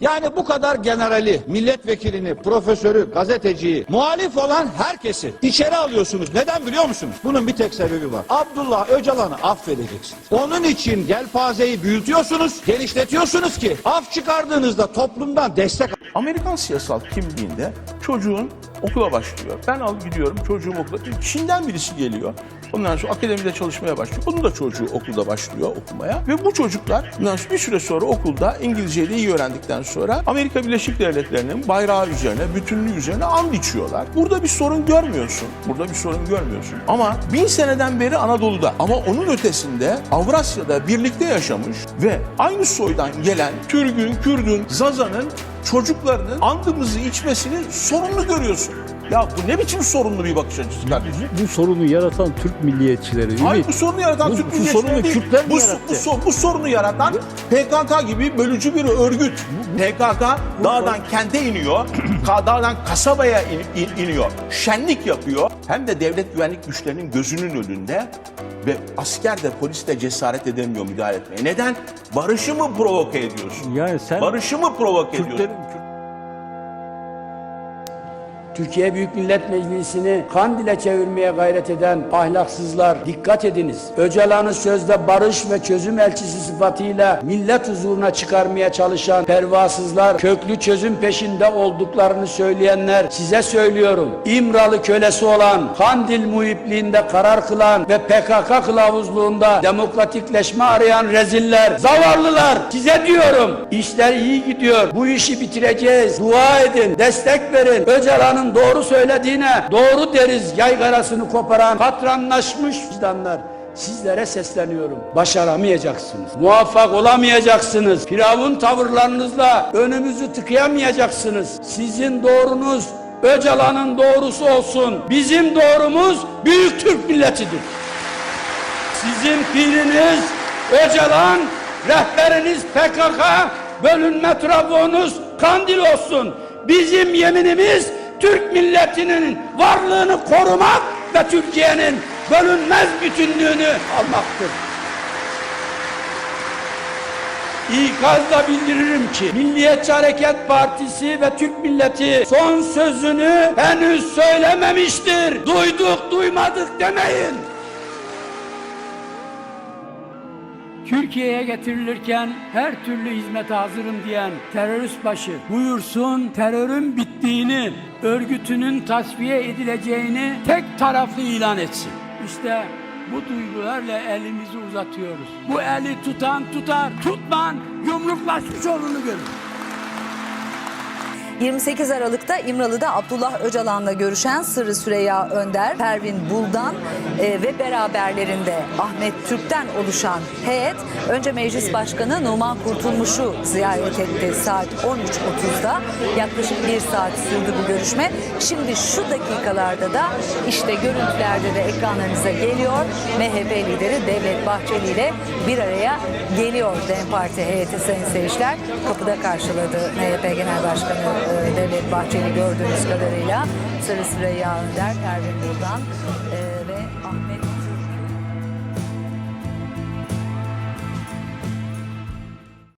Yani bu kadar generali, milletvekilini, profesörü, gazeteciyi, muhalif olan herkesi içeri alıyorsunuz. Neden biliyor musunuz? Bunun bir tek sebebi var. Abdullah Öcalan'ı affedeceksiniz. Onun için gelpazeyi büyütüyorsunuz, genişletiyorsunuz ki af çıkardığınızda toplumdan destek Amerikan siyasal kimliğinde çocuğun okula başlıyor. Ben al gidiyorum çocuğum okula. Çin'den birisi geliyor. Ondan sonra akademide çalışmaya başlıyor. Onun da çocuğu okulda başlıyor okumaya. Ve bu çocuklar bir süre sonra okulda İngilizceyi de iyi öğrendikten sonra Amerika Birleşik Devletleri'nin bayrağı üzerine, bütünlüğü üzerine and içiyorlar. Burada bir sorun görmüyorsun. Burada bir sorun görmüyorsun. Ama bin seneden beri Anadolu'da ama onun ötesinde Avrasya'da birlikte yaşamış ve aynı soydan gelen Türk'ün, Kürd'ün, Zaza'nın çocuklarının andımızı içmesini sorunlu görüyorsun. Ya bu ne biçim sorunlu bir bakış açısı kardeşim? Bu sorunu yaratan Türk milliyetçileri. Hayır bu sorunu yaratan bu- Türk bu milliyetçileri sorunu değil. Kürtler bu, yarattı? bu, bu sorunu yaratan PKK gibi bölücü bir örgüt. PKK dağdan kente iniyor, dağdan kasabaya in- in- iniyor, şenlik yapıyor. Hem de devlet güvenlik güçlerinin gözünün önünde ve asker de polis de cesaret edemiyor müdahale etmeye. Neden? Barışı mı provoke ediyorsun? Yani sen Barışı mı provoke ediyorsun? Türkiye Büyük Millet Meclisi'ni Kandil'e çevirmeye gayret eden ahlaksızlar dikkat ediniz. Öcalan'ı sözde barış ve çözüm elçisi sıfatıyla millet huzuruna çıkarmaya çalışan pervasızlar, köklü çözüm peşinde olduklarını söyleyenler size söylüyorum. İmralı kölesi olan, Kandil muhipliğinde karar kılan ve PKK kılavuzluğunda demokratikleşme arayan reziller, zavallılar size diyorum. İşler iyi gidiyor. Bu işi bitireceğiz. Dua edin, destek verin. Öcalan'ın doğru söylediğine doğru deriz yaygarasını koparan katranlaşmış vicdanlar. Sizlere sesleniyorum. Başaramayacaksınız. Muvaffak olamayacaksınız. Firavun tavırlarınızla önümüzü tıkayamayacaksınız. Sizin doğrunuz Öcalan'ın doğrusu olsun. Bizim doğrumuz Büyük Türk milletidir. Sizin piriniz Öcalan, rehberiniz PKK, bölünme trabonuz Kandil olsun. Bizim yeminimiz Türk milletinin varlığını korumak ve Türkiye'nin bölünmez bütünlüğünü almaktır. İkazla bildiririm ki Milliyetçi Hareket Partisi ve Türk milleti son sözünü henüz söylememiştir. Duyduk duymadık demeyin. Türkiye'ye getirilirken her türlü hizmete hazırım diyen terörist başı buyursun terörün bittiğini, örgütünün tasfiye edileceğini tek taraflı ilan etsin. İşte bu duygularla elimizi uzatıyoruz. Bu eli tutan tutar, tutman yumruklaşmış olduğunu görür. 28 Aralık'ta İmralı'da Abdullah Öcalan'la görüşen Sırrı Süreyya Önder, Pervin Buldan e, ve beraberlerinde Ahmet Türk'ten oluşan heyet önce Meclis Başkanı Numan Kurtulmuş'u ziyaret etti saat 13.30'da. Yaklaşık bir saat sürdü bu görüşme. Şimdi şu dakikalarda da işte görüntülerde de ekranlarınıza geliyor. MHP lideri Devlet Bahçeli ile bir araya geliyor DEM Parti heyeti sayın seyirciler. Kapıda karşıladı MHP Genel Başkanı e, Devlet Bahçeli gördüğünüz kadarıyla. Sarı Süreyya Önder, Pervin Buldan e, ve Ahmet